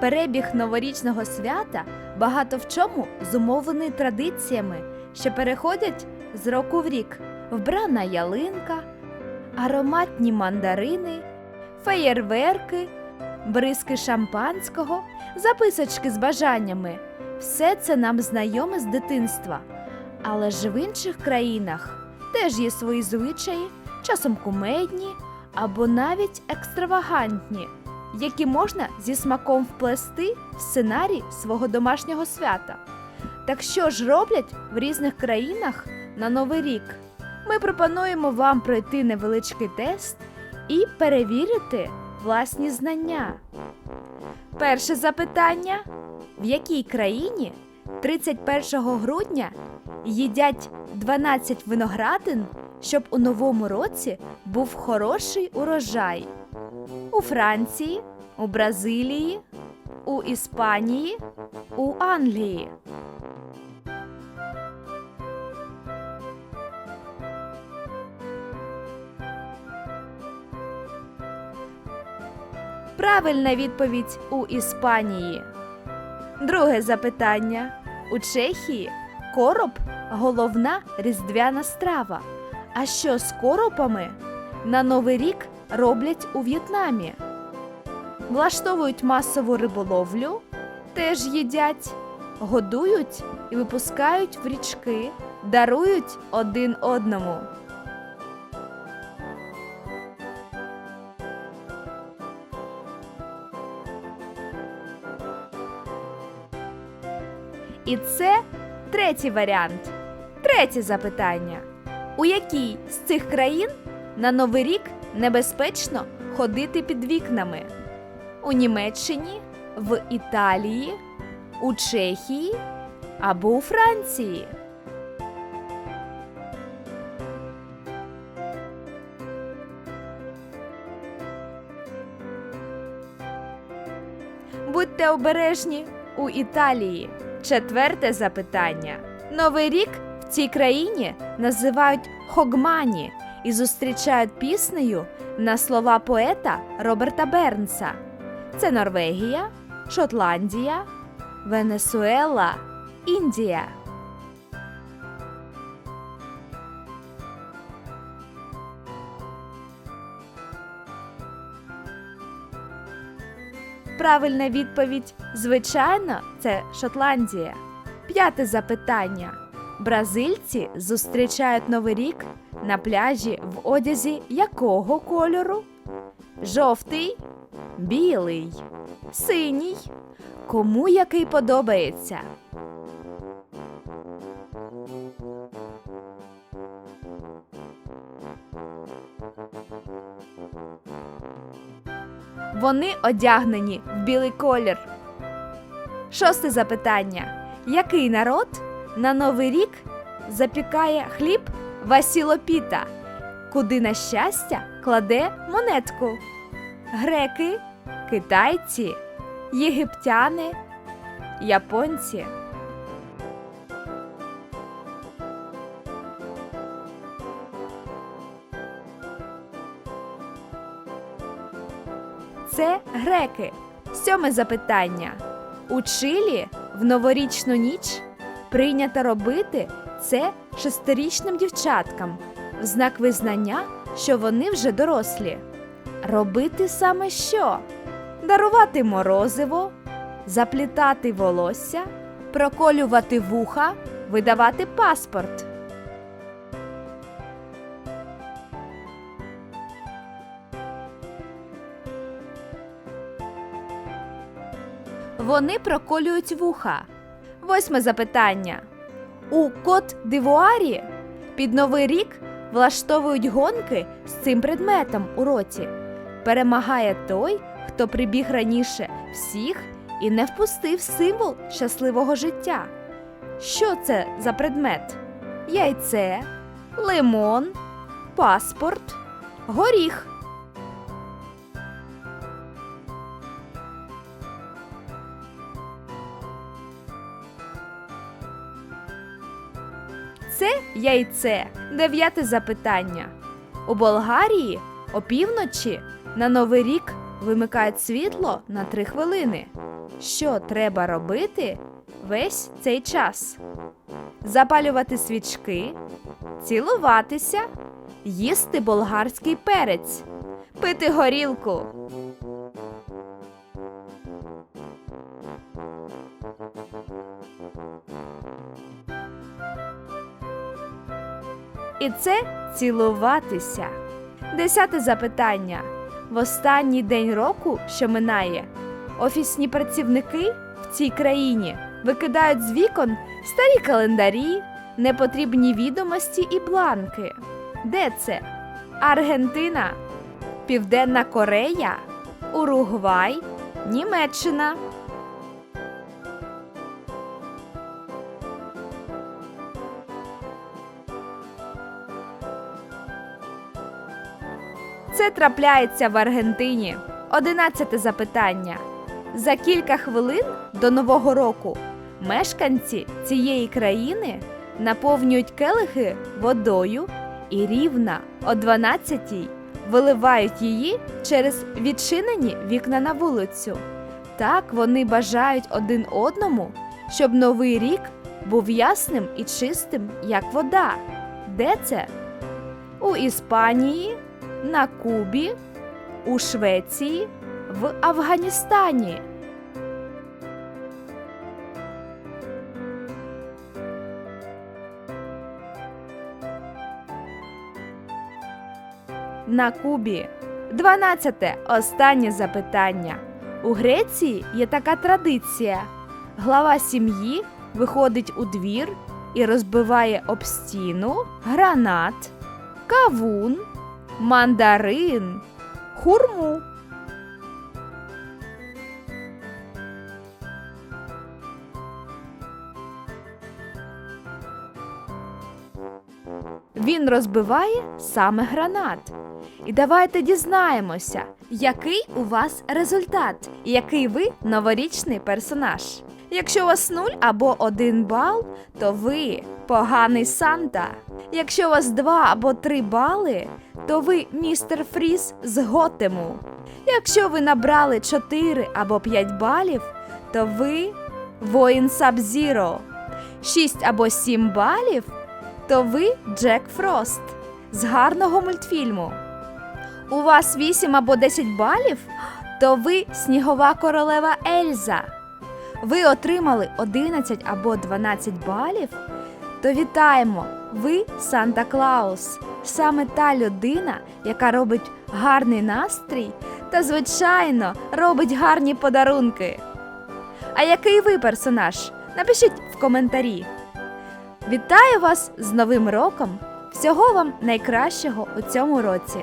Перебіг новорічного свята багато в чому зумовлений традиціями, що переходять з року в рік. Вбрана ялинка, ароматні мандарини, феєрверки, бризки шампанського, записочки з бажаннями. Все це нам знайоме з дитинства. Але ж в інших країнах теж є свої звичаї, часом кумедні або навіть екстравагантні, які можна зі смаком вплести в сценарій свого домашнього свята. Так що ж роблять в різних країнах на Новий рік? Ми пропонуємо вам пройти невеличкий тест і перевірити власні знання. Перше запитання: в якій країні 31 грудня їдять 12 виноградин, щоб у новому році був хороший урожай? У Франції, у Бразилії, у Іспанії, у Англії. Правильна відповідь у Іспанії. Друге запитання. У Чехії короб головна різдвяна страва. А що з коропами на Новий рік роблять у В'єтнамі? Влаштовують масову риболовлю, теж їдять, годують і випускають в річки, дарують один одному. І це третій варіант. Третє запитання. У якій з цих країн на Новий рік небезпечно ходити під вікнами? У Німеччині, в Італії, у Чехії або у Франції? Будьте обережні у Італії. Четверте запитання. Новий рік в цій країні називають Хогмані і зустрічають піснею на слова поета Роберта Бернса. Це Норвегія, Шотландія, Венесуела, Індія. Правильна відповідь, звичайно, це Шотландія. П'яте запитання. Бразильці зустрічають Новий рік на пляжі в одязі якого кольору? Жовтий, білий, синій. Кому який подобається? Вони одягнені в білий колір. Шосте запитання. Який народ на Новий рік запікає хліб Васілопіта, куди на щастя кладе монетку? Греки, китайці, єгиптяни, японці. Це греки. Сьоме запитання. У Чилі в новорічну ніч прийнято робити це шестирічним дівчаткам в знак визнання, що вони вже дорослі. Робити саме що? Дарувати морозиво, заплітати волосся, проколювати вуха, видавати паспорт. Вони проколюють вуха. Восьме запитання. У Кот Дивуарі під Новий рік влаштовують гонки з цим предметом у роті. Перемагає той, хто прибіг раніше всіх і не впустив символ щасливого життя. Що це за предмет? Яйце, лимон, паспорт, горіх. Яйце. Дев'яте запитання. У Болгарії опівночі на Новий рік вимикають світло на три хвилини. що треба робити весь цей час? Запалювати свічки, цілуватися, їсти болгарський перець, пити горілку. Це цілуватися. Десяте запитання. В останній день року, що минає, офісні працівники в цій країні викидають з вікон старі календарі, непотрібні відомості і бланки. Де це? Аргентина, Південна Корея, Уругвай, Німеччина. Це трапляється в Аргентині. Одинадцяте запитання. За кілька хвилин до Нового року мешканці цієї країни наповнюють келихи водою і рівно о 12-й виливають її через відчинені вікна на вулицю. Так вони бажають один одному, щоб новий рік був ясним і чистим, як вода. Де це? У Іспанії, на Кубі, у Швеції, в Афганістані. На Кубі. Дванадцяте. Останнє запитання. У Греції є така традиція. Глава сім'ї виходить у двір і розбиває об стіну гранат, кавун, мандарин, хурму. Він розбиває саме гранат. І давайте дізнаємося, який у вас результат, і який ви новорічний персонаж. Якщо у вас 0 або 1 бал, то ви поганий Санта. Якщо у вас 2 або 3 бали, то ви містер Фріз з Готему. Якщо ви набрали 4 або 5 балів, то ви воїн Сабзіро. 6 або 7 балів, то ви Джек Фрост з гарного мультфільму. У вас 8 або 10 балів, то ви снігова королева Ельза. Ви отримали 11 або 12 балів, то вітаємо! Ви Санта Клаус, саме та людина, яка робить гарний настрій та, звичайно, робить гарні подарунки. А який ви персонаж? Напишіть в коментарі. Вітаю вас з Новим роком! Всього вам найкращого у цьому році!